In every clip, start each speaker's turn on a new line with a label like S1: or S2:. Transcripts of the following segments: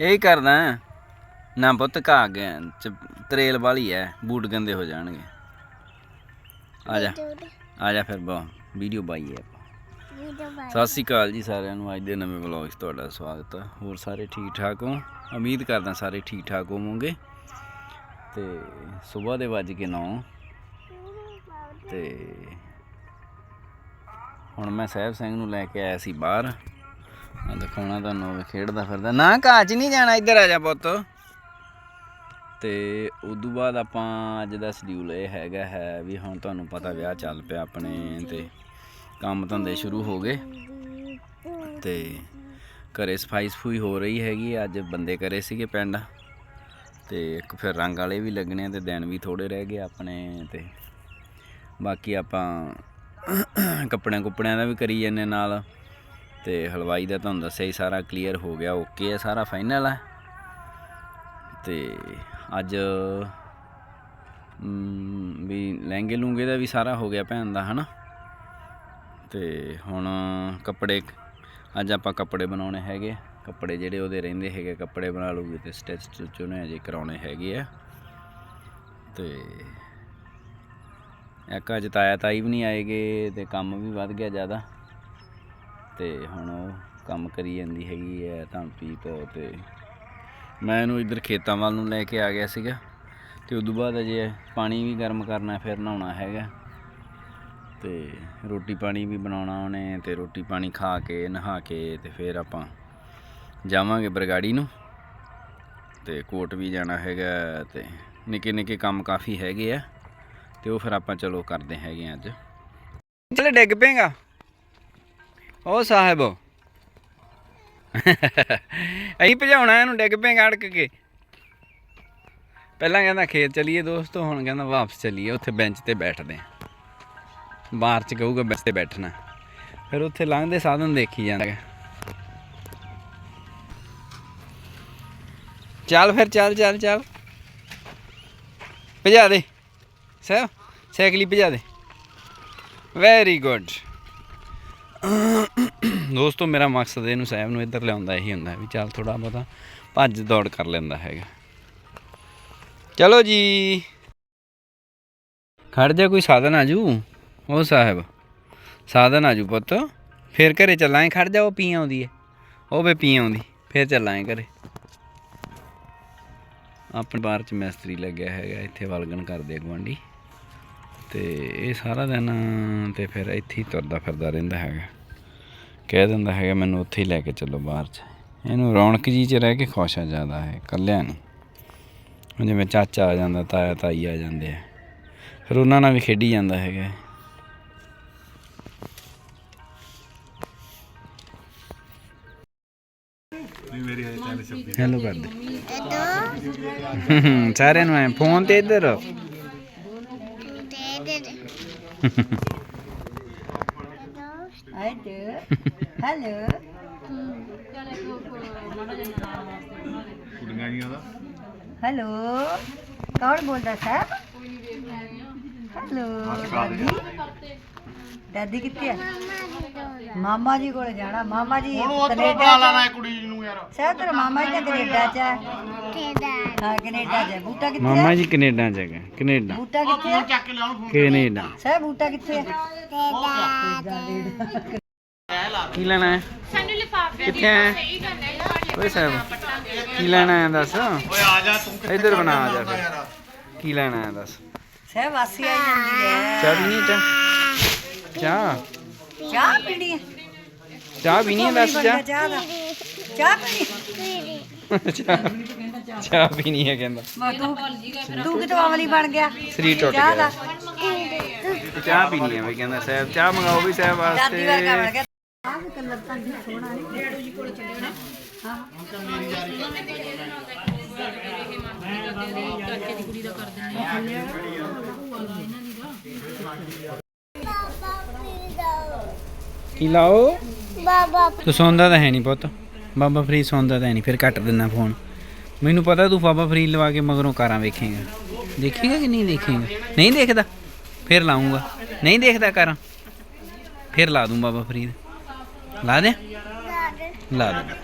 S1: ਇਹੀ ਕਰਦਾ। ਨਾ ਪੁੱਤ ਕਾ ਗਿਆ ਚ- ਤਰੇਲ ਵਾਲੀ ਐ ਬੂਟ ਗੰਦੇ ਹੋ ਜਾਣਗੇ। ਆ ਜਾ ਆ ਜਾ ਫਿਰ ਬਾ ਵੀਡੀਓ ਪਾਈਏ ਆਪਾਂ। ਸਤਿ ਸ਼੍ਰੀ ਅਕਾਲ ਜੀ ਸਾਰਿਆਂ ਨੂੰ ਅੱਜ ਦੇ ਨਵੇਂ ਵਲੌਗ 'ਚ ਤੁਹਾਡਾ ਸਵਾਗਤ ਹੈ ਹੋਰ ਸਾਰੇ ਠੀਕ ਠਾਕ ਹੋ? ਉਮੀਦ ਕਰਦਾ ਸਾਰੇ ਠੀਕ ਠਾਕ ਹੋਵੋਗੇ। ਤੇ ਸਵੇਰ ਦੇ ਵੱਜ ਕੇ 9 ਤੇ ਹੁਣ ਮੈਂ ਸਾਹਿਬ ਸਿੰਘ ਨੂੰ ਲੈ ਕੇ ਆਇਆ ਸੀ ਬਾਹਰ। ਆ ਦਿਖਾਉਣਾ ਤੁਹਾਨੂੰ ਉਹ ਖੇਡਦਾ ਫਿਰਦਾ। ਨਾ ਕਾਚ ਨਹੀਂ ਜਾਣਾ, ਇੱਧਰ ਆ ਜਾ ਪੁੱਤ। ਤੇ ਉਦੋਂ ਬਾਅਦ ਆਪਾਂ ਅੱਜ ਦਾ ਸ਼ਡਿਊਲ ਇਹ ਹੈਗਾ ਹੈ ਵੀ ਹੁਣ ਤੁਹਾਨੂੰ ਪਤਾ ਵਿਆਹ ਚੱਲ ਪਿਆ ਆਪਣੇ ਤੇ। ਕੰਮ ਧੰਦੇ ਸ਼ੁਰੂ ਹੋ ਗਏ। ਤੇ ਘਰੇ ਸਫ਼ਾਈ ਸਫੂਈ ਹੋ ਰਹੀ ਹੈਗੀ ਅੱਜ ਬੰਦੇ ਕਰੇ ਸੀਗੇ ਪਿੰਡ। ਤੇ ਇੱਕ ਫਿਰ ਰੰਗ ਵਾਲੇ ਵੀ ਲੱਗਣੇ ਆ ਤੇ ਦਿਨ ਵੀ ਥੋੜੇ ਰਹਿ ਗਏ ਆਪਣੇ ਤੇ। ਬਾਕੀ ਆਪਾਂ ਕੱਪੜਿਆਂ ਕੁੱਪੜਿਆਂ ਦਾ ਵੀ ਕਰੀ ਜਾਂਦੇ ਨਾਲ। ਤੇ ਹਲਵਾਈ ਦਾ ਤੁਹਾਨੂੰ ਦੱਸਿਆ ਹੀ ਸਾਰਾ ਕਲੀਅਰ ਹੋ ਗਿਆ ਓਕੇ ਹੈ, ਸਾਰਾ ਫਾਈਨਲ ਹੈ। ਤੇ ਅੱਜ ਵੀ ਲਹਿੰਗੇ ਲੂੰਗੇ ਦਾ ਵੀ ਸਾਰਾ ਹੋ ਗਿਆ ਭੈਣ ਦਾ, ਹਨਾ? ਤੇ ਹੁਣ ਕੱਪੜੇ, ਅੱਜ ਆਪਾਂ ਕੱਪੜੇ ਬਣਾਉਣੇ ਹੈਗੇ ਕੱਪੜੇ ਜਿਹੜੇ ਉਹਦੇ ਰਹਿੰਦੇ ਹੈਗੇ ਕੱਪੜੇ ਬਣਾ ਲੂਗੀ ਤੇ ਸਟਿਚ ਸਟਿਚ ਉਹਨੇ ਅਜੇ ਕਰਾਉਣੇ ਹੈਗੇ ਆ। ਤੇ ਇੱਕ ਅੱਜ ਤਾਇਆ ਤਾਈ ਵੀ ਨਹੀਂ ਆਏਗੇ ਤੇ ਕੰਮ ਵੀ ਵੱਧ ਗਿਆ ਜ਼ਿਆਦਾ। ਤੇ ਹੁਣ ਉਹ ਕੰਮ ਕਰੀ ਜਾਂਦੀ ਹੈਗੀ ਹੈ ਧੰਪੀਤ ਤੇ। ਮੈਂ ਇਹਨੂੰ ਇੱਧਰ ਖੇਤਾਂ ਵੱਲ ਨੂੰ ਲੈ ਕੇ ਆ ਗਿਆ ਸੀਗਾ ਤੇ ਉਦੋਂ ਬਾਅਦ ਅਜੇ ਪਾਣੀ ਵੀ ਗਰਮ ਕਰਨਾ ਫਿਰ ਨਹਾਉਣਾ ਹੈਗਾ। ਤੇ ਰੋਟੀ ਪਾਣੀ ਵੀ ਬਣਾਉਣਾ ਉਹਨੇ ਤੇ ਰੋਟੀ ਪਾਣੀ ਖਾ ਕੇ, ਨਹਾ ਕੇ ਤੇ ਫਿਰ ਆਪਾਂ ਜਾਵਾਂਗੇ ਬਰਗਾੜੀ ਨੂੰ। ਤੇ ਕੋਟ ਵੀ ਜਾਣਾ ਹੈਗਾ ਤੇ ਨਿੱਕੇ ਨਿੱਕੇ ਕੰਮ ਕਾਫੀ ਹੈਗੇ ਆ ਤੇ ਉਹ ਫਿਰ ਆਪਾਂ ਚਲੋ ਕਰਦੇ ਹੈਗੇ ਆ ਅੱਜ। ਚਲੇ ਡਿੱਗ ਪੇਗਾ ਉਹ ਸਾਹਿਬ। ਅਈ ਭਜਾਉਣਾ ਇਹਨੂੰ ਡਿੱਗ ਪੇਗਾ ਅੜਕ ਕੇ। ਪਹਿਲਾਂ ਕਹਿੰਦਾ ਖੇਤ ਚਲੀਏ ਦੋਸਤੋ, ਹੁਣ ਕਹਿੰਦਾ ਵਾਪਸ ਚਲੀਏ, ਉੱਥੇ ਬੈਂਚ ਤੇ ਬੈਠਦੇ ਆ ਬਾਹਰ ਚ ਕਹੂਗਾ ਬੈਂਚ ਤੇ ਬੈਠਣਾ। ਫਿਰ ਉੱਥੇ ਲੰਘਦੇ ਸਾਧਨ ਦੇਖੀ ਜਾਂਦਾ ਚੱਲ ਫਿਰ, ਚੱਲ ਚੱਲ ਚੱਲ। ਭਜਾ ਦੇ। ਸਹਿਬ, ਸਾਈਕਲੀ ਭਜਾ ਦੇ। ਵੈਰੀ ਗੁੱਡ ਦੋਸਤੋ, ਮੇਰਾ ਮਕਸਦ ਇਹਨੂੰ ਸਾਹਿਬ ਨੂੰ ਇੱਧਰ ਲਿਆਉਂਦਾ ਇਹੀ ਹੁੰਦਾ ਵੀ ਚੱਲ ਥੋੜਾ ਬਹੁਤਾ ਭੱਜ ਦੌੜ ਕਰ ਲੈਂਦਾ ਹੈਗਾ। ਚਲੋ ਜੀ। ਖੜ ਜਾ ਕੋਈ ਸਾਧਨ ਆਜੂ ਉਹ ਸਾਹਿਬ, ਸਾਧਨ ਆਜੂ ਪੁੱਤ। ਫੇਰ ਘਰੇ ਚੱਲਾਂਗੇ ਖੜ ਜਾ, ਉਹ ਪੀ ਆਉਂਦੀ ਹੈ ਉਹ ਵੇ ਪੀ ਆਉਂਦੀ, ਫੇਰ ਚੱਲਾਂਗੇ ਘਰੇ। ਆਪਣੇ ਬਾਰ ਚ ਮਿਸਤਰੀ ਲੱਗਿਆ ਹੈਗਾ, ਇੱਥੇ ਵਲਗਣ ਕਰਦੇ ਗਵਾਂਢੀ ਤੇ ਇਹ ਸਾਰਾ ਦਿਨ ਤੇ ਫਿਰ ਇੱਥੇ ਹੀ ਤੁਰਦਾ ਫਿਰਦਾ ਰਹਿੰਦਾ ਹੈਗਾ। ਕਹਿ ਦਿੰਦਾ ਹੈਗਾ ਮੈਨੂੰ ਉੱਥੇ ਹੀ ਲੈ ਕੇ ਚੱਲੋ ਬਾਹਰ ਚ। ਇਹਨੂੰ ਰੌਣਕ ਜੀ ਚ ਰਹਿ ਕੇ ਖੁਸ਼ ਆ ਜ਼ਿਆਦਾ ਹੈ ਕੱਲਿਆਂ ਨੂੰ। ਜਿਵੇਂ ਚਾਚਾ ਆ ਜਾਂਦਾ ਤਾਇਆ ਤਾਈ ਆ ਜਾਂਦੇ ਆ ਫਿਰ ਉਹਨਾਂ ਨਾਲ ਵੀ ਖੇਡੀ ਜਾਂਦਾ ਹੈਗਾ ਹੈਲੋ ਕਰ ਦੇ ਸਾਰਿਆਂ ਨੂੰ ਐ ਫੋਨ ਤੇ ਇੱਧਰ।
S2: I do. Hello. ਹੈਲੋ ਕੌਣ ਬੋਲਦਾ ਸਾਹਿਬ ਹੈਲੋ ਦਾਦੀ ਦਾਦੀ ਕਿੱਥੇ ਆ? ਮਾਮਾ ਜੀ ਕੋਲ। ਜਾਣਾ। ਮਾਮਾ ਜੀ ਕੈਨੇਡਾ ਲਾਣਾ ਕੁੜੀ ਨੂੰ। ਤੇਰਾ ਮਾਮਾ ਜੀ ਤਾਂ ਕੈਨੇਡਾ ਚ ਹੈ। ਹਾਂ ਕੈਨੇਡਾ ਚ ਹੈ। ਬੂਟਾ ਕਿੱਥੇ
S1: ਮਾਮਾ
S2: ਹੈ?
S1: ਜੀ ਕੈਨੇਡਾ ਚ ਹੈਗਾ। ਕੈਨੇਡਾ।
S2: ਬੂਟਾ ਕਿੱਥੇ ਹੈ?
S1: ਕੈਨੇਡਾ।
S2: ਸਾਹਿਬ ਬੂਟਾ ਕਿੱਥੇ ਹੈ?
S1: ਕੀ ਲੈਣਾ ਹੈ?
S3: ਸਾਨੂੰ ਲਿਫਾਫੇ
S1: ਕਿੱਥੇ ਹੈ? ਓਏ ਸਾਹਿਬ ਕੀ ਲੈਣਾ ਹੈ ਦੱਸ? ਓਏ ਆ ਜਾ ਤੂੰ ਇੱਧਰ ਬਣਾ ਆ ਜਾ ਫਿਰ। ਕੀ ਲੈਣਾ ਹੈ ਦੱਸ?
S2: ਸਾਹਿਬ ਵਾਸੀ ਆਈ ਜਾਂਦੀ ਹੈ।
S1: ਚਾਹ ਪੀਣੀ ਹੈ ਚਾਹ? ਚਾਹ?
S2: ਚਾਹ ਪੀਣੀ ਹੈ।
S1: ਚਾਹ ਪੀਣੀ ਹੈ ਦੱਸ ਚਾਹ?
S2: ਚਾਹ ਦਾ? ਚਾਹ ਪੀਣੀ?
S1: ਚਾਹ ਪੀਣੀ ਹੈ ਕਹਿੰਦਾ।
S2: ਮੈਂ ਤੂੰ ਤੂੰ ਕਿਤੋਂ ਅਮਲੀ ਬਣ ਗਿਆ?
S1: ਸਰੀਰ ਟੁੱਟ
S2: ਚਾਹ ਦਾ।
S1: ਗਿਆ ਚਾਹ ਪੀਣੀ ਹੈ ਵੀ ਕਹਿੰਦਾ ਸਾਹਿਬ ਚਾਹ ਮੰਗਾਓ ਵੀ ਸਾਹਿਬ
S2: ਦਾਦੀ ਵਰਗਾ ਬਣ
S1: ਵਾਸਤੇ
S2: ਗਿਆ। ਆਹ ਕਲਰ ਤਾਂ ਜੀ ਸੋਹਣਾ ਹੈ ਜੀ ਕੋਲ ਚੱਲੇ ਨੇ ਹਾਂ
S1: ਕੀ ਲਾਓ?
S3: ਬਾਬਾ
S1: ਤੂੰ ਸੌਂਦਾ ਤਾਂ ਹੈ ਨਹੀਂ ਪੁੱਤ। ਬਾਬਾ ਫਰੀਦ ਸੌਂਦਾ ਤਾਂ ਨਹੀਂ, ਫਿਰ ਕੱਟ ਦਿੰਦਾ ਫੋਨ ਮੈਨੂੰ ਪਤਾ ਤੂੰ ਬਾਬਾ ਫਰੀ ਲਵਾ ਕੇ ਮਗਰੋਂ ਕਾਰਾਂ ਵੇਖੇਗਾ। ਦੇਖੇਗਾ ਕਿ ਨਹੀਂ ਦੇਖੇਗਾ? ਨਹੀਂ ਦੇਖਦਾ? ਫਿਰ ਲਾਉਂਗਾ। ਨਹੀਂ ਦੇਖਦਾ ਕਾਰਾਂ? ਫਿਰ ਲਾ ਦੂੰ ਬਾਬਾ ਫਰੀਦ। ਲਾ ਦੇ। ਲਾ ਦੇ।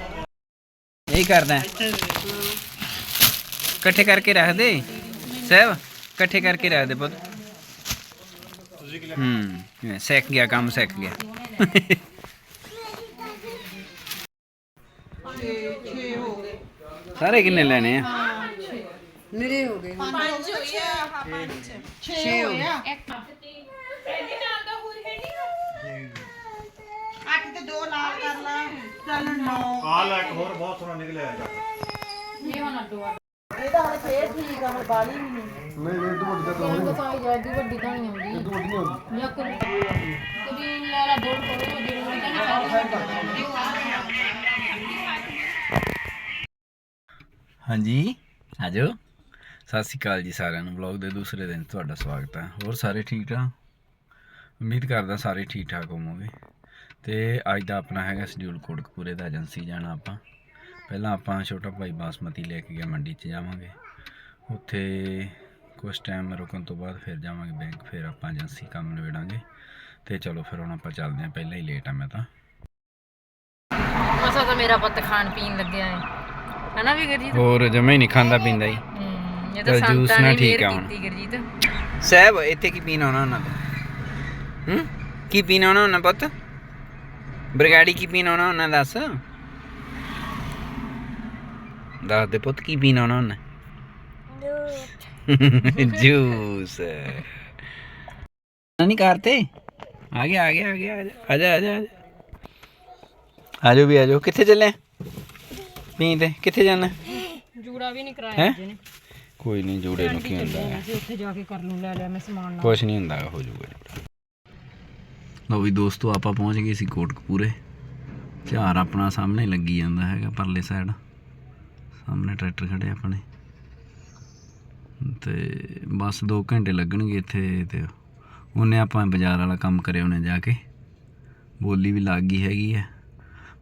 S1: ਇਹੀ ਕਰਦਾ। ਇਕੱਠੇ ਕਰਕੇ ਰੱਖ ਦੇ। ਸਹਿਬ, ਇਕੱਠੇ ਕਰਕੇ ਰੱਖ ਦੇ ਪੁੱਤ। ਹੂੰ ਸਿੱਖ ਗਿਆ, ਕੰਮ ਸਿੱਖ ਗਿਆ। ਸਾਰੇ ਕਿੰਨੇ ਲੈਣੇ ਆ
S2: ਮੇਰੇ ਹੋ ਗਏ
S3: ਪੰਜ ਹੋਈ ਆ ਹਾਂ ਪੰਜ 6 ਹੋ ਗਿਆ ਇੱਕ ਪਹਿਲੀ ਨਾਲ ਦਾ ਹੋਰ ਹੈ ਨਹੀਂ ਅੱਠ ਤੇ ਦੋ ਨਾਲ ਕਰ ਲਾ ਚੱਲ 9
S4: ਆ ਲੈ ਇੱਕ ਹੋਰ ਬਹੁਤ ਸੋਹਣਾ ਨਿਕਲਿਆ ਹੈਗਾ
S1: ਹਾਂਜੀ, ਆਜੋ। ਸਤਿ ਸ਼੍ਰੀ ਅਕਾਲ ਜੀ ਸਾਰਿਆਂ ਨੂੰ। ਵਲੌਗ ਦੇ ਦੂਸਰੇ ਦਿਨ ਤੁਹਾਡਾ ਸਵਾਗਤ ਹੈ। ਹੋਰ ਸਾਰੇ ਠੀਕ ਠਾਕ? ਉਮੀਦ ਕਰਦਾ ਸਾਰੇ ਠੀਕ ਠਾਕ ਹੋਵੋਗੇ। ਤੇ ਅੱਜ ਦਾ ਆਪਣਾ ਹੈਗਾ ਸ਼ਡਿਊਲ ਕੋਟਕਪੂਰੇ ਦਾ ਏਜੰਸੀ ਜਾਣਾ ਆਪਾਂ। ਪਹਿਲਾਂ ਆਪਾਂ ਛੋਟਾ ਭਾਈ ਬਾਸਮਤੀ ਲੈ ਕੇ ਗਿਆ ਮੰਡੀ 'ਚ ਜਾਵਾਂਗੇ। ਉੱਥੇ ਕੁਝ ਟਾਈਮ ਰੁਕਣ ਤੋਂ ਬਾਅਦ ਫਿਰ ਜਾਵਾਂਗੇ ਬੈਂਕ ਫਿਰ ਆਪਾਂ ਏਜੰਸੀ ਕੰਮ ਨਿਬੇੜਾਂਗੇ। ਤੇ ਚਲੋ ਫਿਰ ਹੁਣ ਆਪਾਂ ਚੱਲਦੇ ਹਾਂ, ਪਹਿਲਾਂ ਹੀ ਲੇਟ ਆ ਮੈਂ ਤਾਂ।
S5: ਮਸਾ ਤਾਂ ਮੇਰਾ ਪੁੱਤ ਖਾਣ ਪੀਣ ਲੱਗਿਆ ਹੈ। ਹਨਾ ਵੀ ਗੁਰਜੀਤ?
S1: ਹੋਰ ਜਮੇ ਹੀ ਨਹੀਂ ਖਾਂਦਾ ਪੀਂਦਾ ਹੀ।
S5: ਹੂੰ ਇਹ
S1: ਚੱਲ
S5: ਤਾਂ
S1: ਜੂਸ
S5: ਸੰਤਾਂ
S1: ਨਾਲ ਠੀਕ
S5: ਮਿਹਰ
S1: ਆ ਹੁਣ।
S5: ਕੀਤੀ ਗੁਰਜੀਤ।
S1: ਸਾਹਿਬ ਇੱਥੇ ਕੀ ਪੀਣਾ ਉਹਨਾਂ ਉਹਨਾਂ ਦਾ ਹੂੰ? ਕੀ ਪੀਣਾ ਉਹਨਾਂ ਉਹਨਾਂ ਪੁੱਤ? ਬਰਗਾੜੀ ਕੀ ਪੀਣਾ ਉਹਨਾਂ ਉਹਨਾਂ ਦੱਸ? ਦੱਸ ਦੇ ਪੁੱਤ ਕੀ ਪੀਣਾ ਉਹਨਾਂ ਉਹਨਾਂ ਜੂਸ। ਨਹੀਂ ਕਰਤੇ ਆ ਗਿਆ ਆ ਗਿਆ ਆ ਗਿਆ ਆ ਜਾ ਆ ਜਾ ਆ ਜਾ। ਆਜੋ ਵੀ ਆਜੋ ਕਿੱਥੇ ਚੱਲੇ? ਪੀਂਦੇ? ਕਿੱਥੇ ਜਾਣਾ?
S5: ਜੂੜਾ ਵੀ ਨਹੀਂ ਕਰਾਇਆ
S1: ਹੈ?
S5: ਜੀ ਨੇ।
S1: ਕੋਈ ਨਹੀਂ ਜੂੜੇ ਨੂੰ ਕੀ ਹੁੰਦਾ ਹੈ?
S5: ਅਸੀਂ ਉੱਥੇ ਜਾ ਕੇ ਕਰ ਲੂ ਲੈ ਲਿਆ ਮੈਂ ਸਮਾਨ
S1: ਕੁਛ ਨਹੀਂ ਹੁੰਦਾ ਹੋ ਜਾਊਗਾ ਲਓ ਵੀ ਦੋਸਤੋ ਆਪਾਂ ਪਹੁੰਚ ਗਏ ਸੀ ਕੋਟਕਪੂਰੇ। ਝਾਰ ਆਪਣਾ ਸਾਹਮਣੇ ਲੱਗੀ ਜਾਂਦਾ ਹੈਗਾ ਪਰਲੇ ਸਾਈਡ ਸਾਹਮਣੇ ਟਰੈਕਟਰ ਖੜੇ ਆਪਣੇ। ਤੇ ਬਸ 2 ਘੰਟੇ ਲੱਗਣਗੇ ਇੱਥੇ ਤੇ ਉਹਨੇ ਆਪਾਂ ਬਾਜ਼ਾਰ ਵਾਲਾ ਕੰਮ ਕਰਿਆ ਉਹਨੇ ਜਾ ਕੇ। ਬੋਲੀ ਵੀ ਲੱਗ ਗਈ ਹੈਗੀ ਹੈ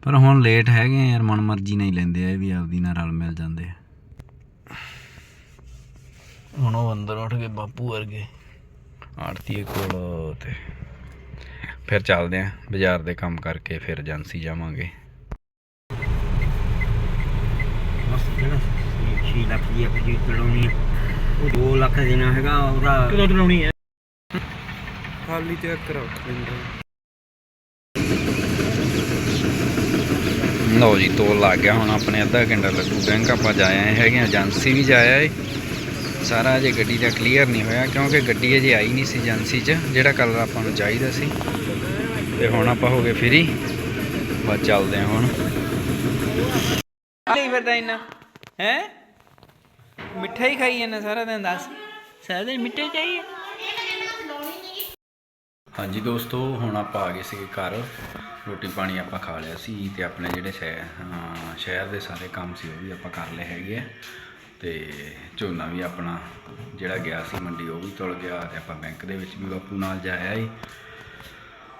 S1: ਪਰ ਹੁਣ ਲੇਟ ਹੈਗੇ ਆ ਯਾਰ ਮਨ ਮਰਜ਼ੀ ਨਹੀਂ ਲੈਂਦੇ ਆ ਇਹ ਵੀ ਆਪਦੀ ਨਾਲ ਰਲ ਮਿਲ ਜਾਂਦੇ ਆ। ਹੁਣ ਉਹ ਅੰਦਰ ਉੱਠ ਕੇ ਬਾਪੂ ਵਰਗੇ। ਆੜਤੀਏ ਕੋਲ ਤੇ ਫਿਰ ਚੱਲਦੇ ਆਂ ਬਾਜ਼ਾਰ ਦੇ ਕੰਮ ਕਰਕੇ ਫਿਰ ਏਜੰਸੀ ਜਾਵਾਂਗੇ।
S6: ਮਸਤ ਜਿਹੜਾ 6 ਲੱਖ ਦੀ ਇੱਕ ਜੀ ਚੜਾਉਣੀ ਉਹ 2 ਲੱਖ ਦੇਣਾ ਹੈਗਾ ਉਹਦਾ
S4: ਕਦੋਂ ਚਲਾਉਣੀ ਹੈ
S6: ਖਾਲੀ ਤੇ ਕਰਾ ਲੈਂਦਾ
S1: ਲਓ ਜੀ ਤੋਲ ਲੱਗ ਗਿਆ, ਹੁਣ ਆਪਣੇ ਅੱਧਾ ਘੰਟਾ ਲੱਗੂ। ਬੈਂਕ ਆਪਾਂ ਜਾ ਹੈਗੇ ਏਜੰਸੀ ਵੀ ਜਾ ਆਏ। ਸਾਰਾ ਅਜੇ ਗੱਡੀ ਦਾ ਕਲੀਅਰ ਨਹੀਂ ਹੋਇਆ, ਕਿਉਂਕਿ ਗੱਡੀ ਅਜੇ ਆਈ ਨਹੀਂ ਸੀ ਏਜੰਸੀ 'ਚ, ਜਿਹੜਾ ਕਲਰ ਆਪਾਂ ਨੂੰ ਚਾਹੀਦਾ ਸੀ। ਤੇ ਹੁਣ ਆਪਾਂ ਹੋ ਗਏ ਫ੍ਰੀ ਬਸ ਚੱਲਦੇ ਹਾਂ ਹੁਣ। ਨਹੀਂ ਫਿਰਦਾ ਇੰਨਾ, ਹੈ? ਮਿੱਠਾ ਹੀ ਖਾਈ ਜਾਂਦਾ ਸਾਰਾ ਦਿਨ, ਦੱਸ। ਸਾਰਾ ਦਿਨ ਮਿੱਠਾ ਚਾਹੀਏ ਹਾਂਜੀ ਦੋਸਤੋ, ਹੁਣ ਆਪਾਂ ਆ ਗਏ ਸੀਗੇ ਘਰ। ਰੋਟੀ ਪਾਣੀ ਆਪਾਂ ਖਾ ਲਿਆ ਸੀ ਤੇ ਆਪਣੇ ਜਿਹੜੇ ਸ਼ਹਿਰ ਸ਼ਹਿਰ ਦੇ ਸਾਰੇ ਕੰਮ ਸੀ ਉਹ ਵੀ ਆਪਾਂ ਕਰ ਲਏ ਹੈਗੇ ਆ। ਤੇ ਝੋਨਾ ਵੀ ਆਪਣਾ ਜਿਹੜਾ ਗਿਆ ਸੀ ਮੰਡੀ, ਉਹ ਵੀ ਤੁਲ ਗਿਆ ਤੇ ਆਪਾਂ ਬੈਂਕ ਦੇ ਵਿੱਚ ਵੀ ਬਾਪੂ ਨਾਲ ਜਾਇਆ ਈ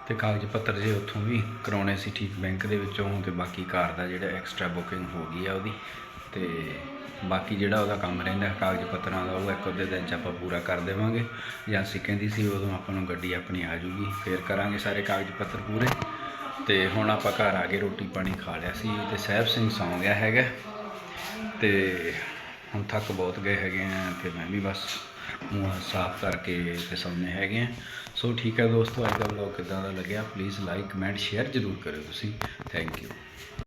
S1: ਤੇ ਕਾਗਜ਼ ਪੱਤਰ ਜੇ ਉੱਥੋਂ ਵੀ ਕਰਾਉਣੇ ਸੀ ਠੀਕ ਬੈਂਕ ਦੇ ਵਿੱਚੋਂ ਤੇ ਬਾਕੀ ਕਾਰ ਦਾ ਜਿਹੜਾ ਐਕਸਟਰਾ ਬੁਕਿੰਗ ਹੋ ਗਈ ਆ ਉਹਦੀ। ਤੇ ਬਾਕੀ ਜਿਹੜਾ ਉਹਦਾ ਕੰਮ ਰਹਿੰਦਾ ਕਾਗਜ਼ ਪੱਤਰਾਂ ਦਾ, ਉਹ ਇੱਕ ਅੱਧੇ ਦਿਨ ਚ ਆਪਾਂ ਪੂਰਾ ਕਰ ਦੇਵਾਂਗੇ। ਜਾਂ ਅਸੀਂ ਕਹਿੰਦੀ ਸੀ ਉਦੋਂ ਆਪਾਂ ਨੂੰ ਗੱਡੀ ਆਪਣੀ ਆ ਜੂਗੀ, ਫੇਰ ਕਰਾਂਗੇ ਸਾਰੇ ਕਾਗਜ਼ ਪੱਤਰ ਪੂਰੇ। ਤੇ ਹੁਣ ਆਪਾਂ ਘਰ ਆ ਕੇ ਰੋਟੀ ਪਾਣੀ ਖਾ ਲਿਆ ਸੀ ਤੇ ਸਹਿਬ ਸਿੰਘ ਸੌਂ ਗਿਆ ਹੈਗਾ। ਤੇ ਹੁਣ ਥੱਕ ਬਹੁਤ ਗਏ ਹੈਗੇ ਆ ਤੇ ਮੈਂ ਵੀ ਬਸ ਮੂੰਹ ਸਾਫ਼ ਕਰਕੇ ਤੇ ਸੌਂਨੇ ਹੈਗੇ ਆ। ਸੋ ਠੀਕ ਹੈ ਦੋਸਤੋ, ਅੱਜ ਦਾ ਵਲੌਗ ਕਿਦਾਂ ਦਾ ਲੱਗਿਆ? ਪਲੀਜ਼ ਲਾਈਕ ਕਮੈਂਟ ਸ਼ੇਅਰ ਜ਼ਰੂਰ ਕਰਿਓ ਤੁਸੀਂ। Thank you